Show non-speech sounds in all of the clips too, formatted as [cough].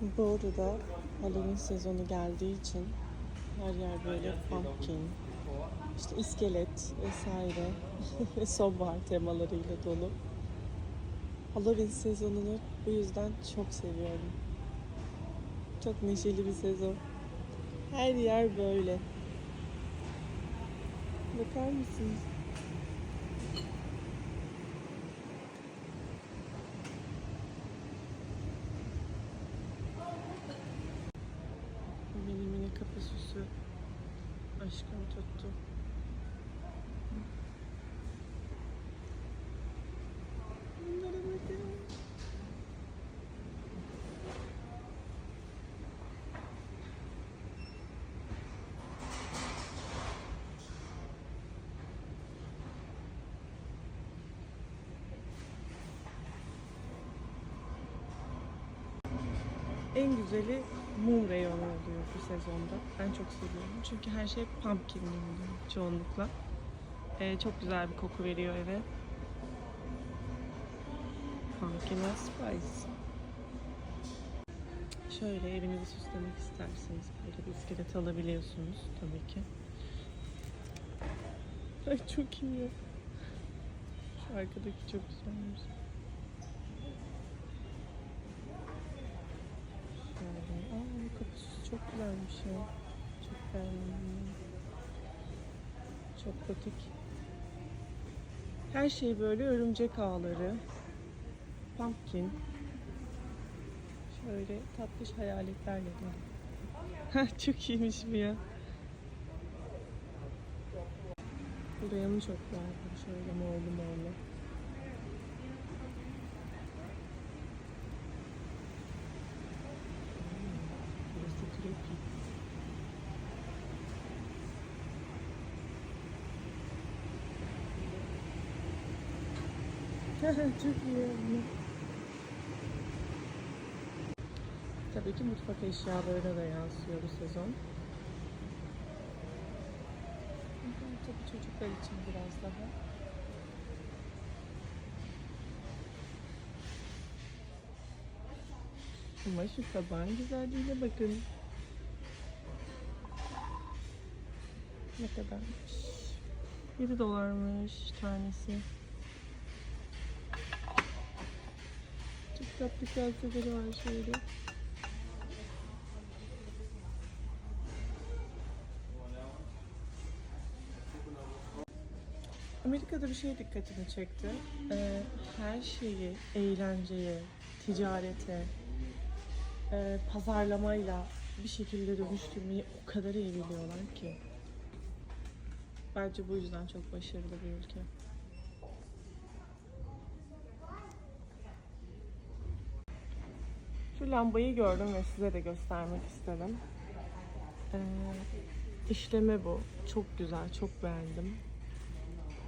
Arada Halloween sezonu geldiği için her yer böyle pumpkin, işte iskelet vesaire [laughs] sonbahar temalarıyla dolu. Halloween sezonunu bu yüzden çok seviyorum. Çok neşeli bir sezon. Her yer böyle. Bakar mısınız? Süsü. Aşkım tuttu. En güzeli mum reyonu oluyor bu sezonda. Ben çok seviyorum. Çünkü her şey pumpkinli oluyor çoğunlukla. Ee, çok güzel bir koku veriyor eve. Pumpkin ve spice. Şöyle evinizi süslemek isterseniz böyle bir iskelet alabiliyorsunuz tabii ki. Ay çok iyi. Şu arkadaki çok güzelmiş. Şöyle. Aa bu çok güzelmiş ya. Çok beğendim. Çok patik. Her şey böyle örümcek ağları. Pumpkin. Şöyle tatlış hayaletlerle dolu. [laughs] Çok iyiymiş bu ya. Buraya mı çok beğendim? Şöyle morlu morlu. Çok iyi oldu. Tabii ki mutfak eşyalarına da yansıyor bu sezon. Tabii çocuklar için biraz daha. Ama şu tabağın güzelliğine bakın. Ne kadarmış? 7 dolarmış tanesi. Tatlı kaseleri var şöyle. Amerika'da bir şey dikkatimi çekti. Ee, her şeyi eğlenceye, ticarete, pazarlamayla bir şekilde dönüştürmeyi o kadar iyi biliyorlar ki. Bence bu yüzden çok başarılı bir ülke. Şu lambayı gördüm ve size de göstermek istedim. Ee, işleme bu. Çok güzel, çok beğendim.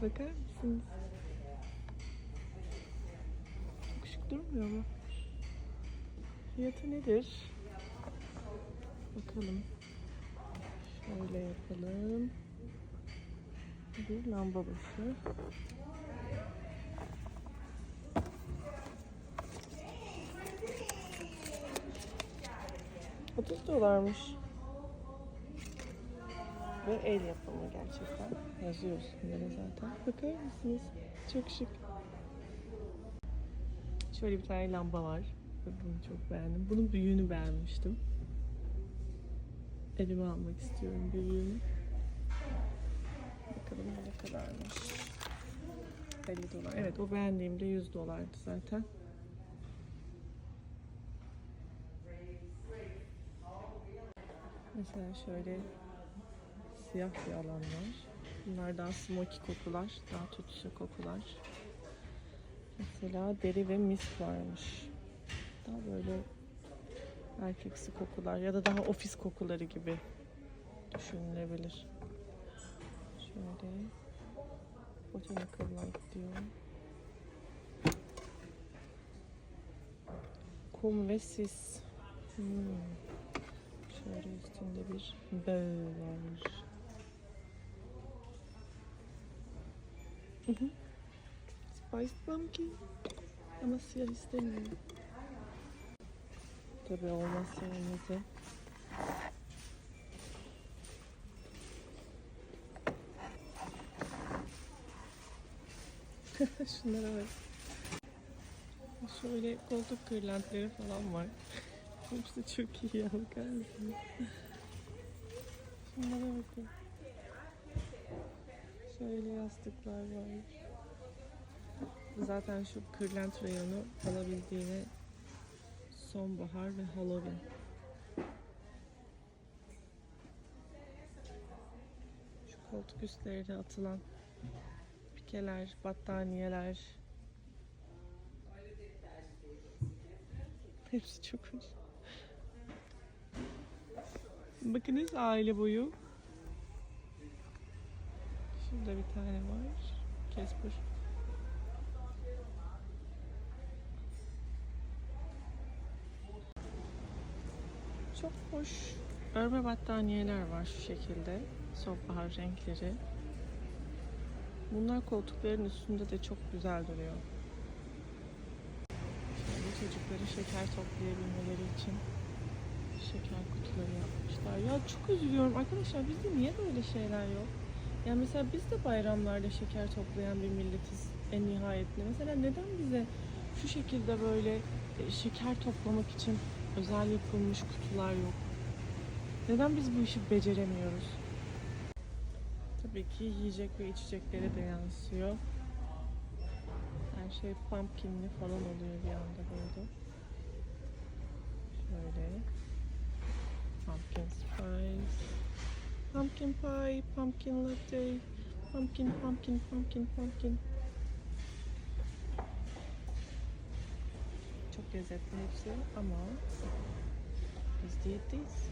Bakar mısınız? Çok şık durmuyor mu? Fiyatı nedir? Bakalım. Şöyle yapalım. Bir lamba başı. Otuz dolarmış. Ve el yapımı gerçekten. Yazıyor üstünde de zaten. Bakar mısınız? Çok şık. Şöyle bir tane lamba var. Bunu çok beğendim. Bunun büyüğünü beğenmiştim. Elime almak istiyorum büyüğünü. Bakalım ne kadarmış. 50 dolar. Evet o beğendiğimde 100 dolardı zaten. Mesela şöyle siyah bir alan var. Bunlar daha smoky kokular, daha tütsü kokular. Mesela deri ve mis varmış. Daha böyle erkeksi kokular ya da daha ofis kokuları gibi düşünülebilir. Şöyle Botanical Light diyor. Kum ve sis. Hmm. Şöyle üstünde bir böğ var. Spice pumpkin. Ama siyah istemiyorum. Tabii olmazsa [laughs] olmazı. Şunlara bak. Şöyle koltuk kırlentleri falan var. Hepsi çok iyi ya bakar? Şunlara bakın. Şöyle yastıklar var. Zaten şu kırlent rayonu alabildiğine sonbahar ve Halloween. Şu koltuk üstlerine atılan pikeler, battaniyeler. Hepsi çok hoş. Bakınız aile boyu. Şurada bir tane var. Casper. Çok hoş örme battaniyeler var şu şekilde. Sonbahar renkleri. Bunlar koltukların üstünde de çok güzel duruyor. Şöyle çocukların şeker toplayabilmeleri için şeker kutuları yapmışlar. Ya çok üzülüyorum arkadaşlar bizde niye böyle şeyler yok? Ya mesela biz de bayramlarda şeker toplayan bir milletiz en nihayetinde. Mesela neden bize şu şekilde böyle e, şeker toplamak için özel yapılmış kutular yok? Neden biz bu işi beceremiyoruz? Tabii ki yiyecek ve içeceklere de yansıyor. Her şey pumpkinli falan oluyor bir anda böyle. Şöyle. Pumpkin spice. Pumpkin pie, pumpkin latte, pumpkin, pumpkin, pumpkin, pumpkin. Çok lezzetli hepsi ama biz diyetteyiz.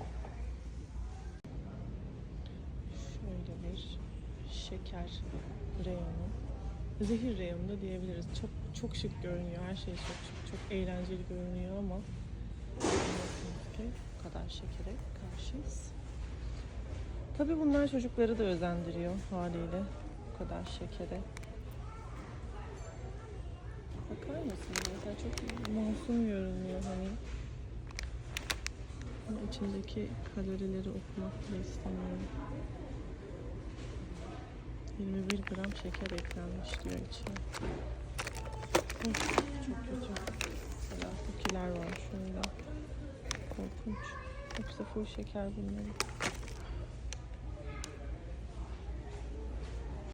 Şöyle bir şeker reyonu. Zehir reyonu da diyebiliriz. Çok çok şık görünüyor. Her şey çok şık, çok eğlenceli görünüyor ama bu kadar şekere karşıyız. Tabii bunlar çocukları da özendiriyor haliyle. Bu kadar şekere. Bakar mısınız? Mesela çok masum görünüyor hani. Ama içindeki kalorileri okumak bile istemiyorum. 21 gram şeker eklenmiş diyor içine. Of, çok kötü. Mesela kukiler var şöyle. Korkunç. Hepsi full şeker bunların.